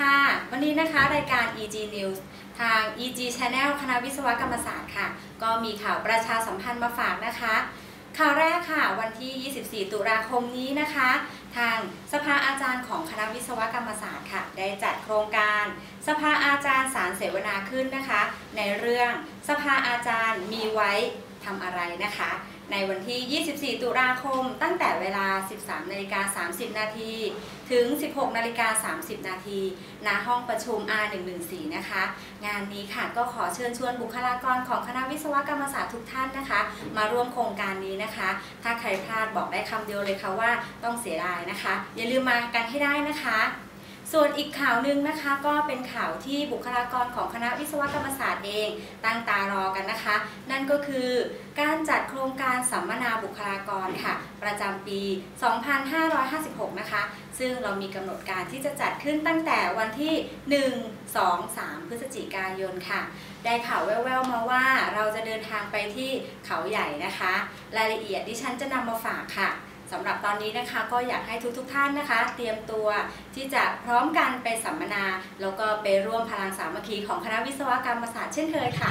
ค่ะ วันนี้นะคะรายการ EG News ทาง EG Channel คณะวิศวกรรมศาสตร์ค่ะ ก็มีข่าวประชาสัมพันธ์มาฝากนะคะ ข่าวแรกค่ะ วันที่ 24 ตุลาคมนี้นะคะ ทางสภาอาจารย์ของคณะวิศวกรรมศาสตร์ค่ะ ได้จัดโครงการ สภาอาจารย์สารเสวนาขึ้นนะคะ ในเรื่องสภาอาจารย์มีไว้ทำอะไรนะคะ ในวันที่ 24 ตุลาคม ตั้งแต่เวลา 13 นาฬิกา 30 นาที ถึง 16 นาฬิกา 30 นาทีณห้องประชุม R114 นะคะ งานนี้ค่ะก็ขอเชิญชวนบุคลากรของคณะวิศวกรรมศาสตร์ทุกท่านนะคะ มาร่วมโครงการนี้นะคะ ถ้าใครพลาดบอกได้คำเดียวเลยค่ะว่าต้องเสียดายนะคะ อย่าลืมมากันให้ได้นะคะ ส่วนอีกข่าวหนึ่งนะคะก็เป็นข่าวที่บุคลากรของคณะวิศวกรรมศาสตร์เองตั้งตารอกันนะคะ นั่นก็คือการจัดโครงการสัมมนาบุคลากรค่ะ ประจำปี 2556 นะคะ ซึ่งเรามีกำหนดการที่จะจัดขึ้นตั้งแต่วันที่ 1 2 3 พฤศจิกายนค่ะ ได้ข่าวแว่วๆมาว่าเราจะเดินทางไปที่เขาใหญ่นะคะ รายละเอียดดิฉันจะนำมาฝากค่ะ สำหรับตอนนี้นะคะก็อยากให้ทุกๆทท่านนะคะ เตรียมตัวที่จะพร้อมกันไปสัมมนา แล้วก็ไปร่วมพลังสามัคคีของคณะวิศวกรรมศาสตร์เช่นเคยค่ะ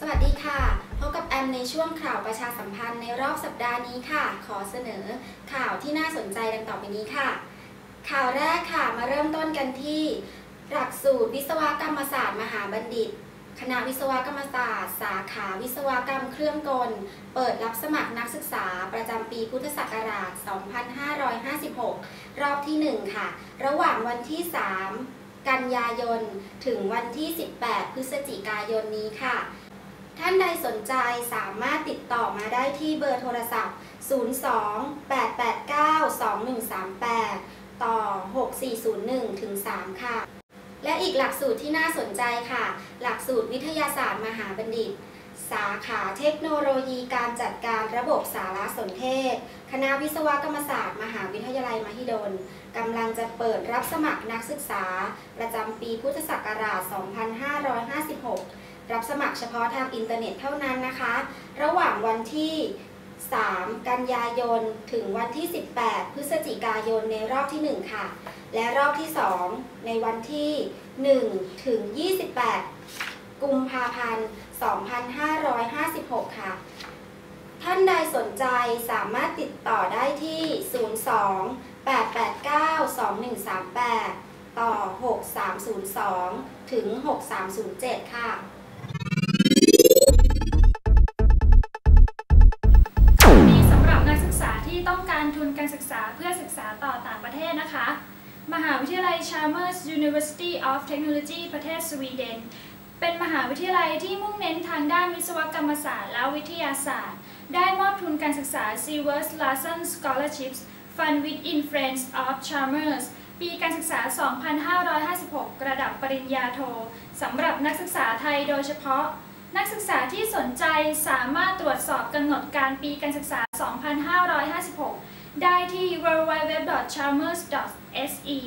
สวัสดีค่ะ พบกับแอมในช่วงข่าวประชาสัมพันธ์ในรอบสัปดาห์นี้ค่ะ ขอเสนอข่าวที่น่าสนใจดังต่อไปนี้ค่ะ ข่าวแรกค่ะมาเริ่มต้นกันที่ หลักสูตรวิศวกรรมศาสตร์มหาบัณฑิต คณะวิศวกรรมศาสตร์ สาขาวิศวกรรมเครื่องกล เปิดรับสมัครนักศึกษาประจำปีพุทธศักราช 2556 รอบที่ 1 ค่ะ ระหว่างวันที่ 3 กันยายน ถึงวันที่ 18 พฤศจิกายนนี้ค่ะ ท่านใดสนใจสามารถติดต่อมาได้ที่เบอร์โทรศัพท์ 02-889-2138 ต่อ 6401 ถึง 3 ค่ะ และอีกหลักสูตรที่น่าสนใจค่ะ หลักสูตรวิทยาศาสตร์มหาบัณฑิต สาขาเทคโนโลยีการจัดการระบบสารสนเทศ คณะวิศวกรรมศาสตร์ มหาวิทยาลัยมหิดลกำลังจะเปิดรับสมัครนักศึกษา ประจำปีพุทธศักราช 2556 รับสมัครเฉพาะทางอินเทอร์เน็ตเท่านั้นนะคะ ระหว่างวันที่ 3 กันยายน ถึงวันที่ 18 พฤศจิกายนในรอบที่ 1 ค่ะ และรอบที่ 2 ในวันที่ 1 ถึง 28 กุมภาพันธ์ 2556 ค่ะ ท่านใดสนใจสามารถติดต่อได้ที่ 02 889 2138 ต่อ 6302 ถึง 6307 ค่ะ นการศึกษาเพื่อศึกษาต่อต่างประเทศนะคะ มหาวิทยาลัย Chalmers University of Technology ประเทศสวีเดน เป็นมหาวิทยาลัยที่มุ่งเน้นทางด้านวิศวกรรมศาสตร์และวิทยาศาสตร์ ได้มอบทุนการศึกษา Sivers Larson Scholarships Fund with Influence of Chalmers ปีการศึกษา 2556 ระดับปริญญาโท สำหรับนักศึกษาไทยโดยเฉพาะ นักศึกษาที่สนใจสามารถตรวจสอบกำหนดการปีการศึกษา 2556 ได้ที่ www.chalmers.se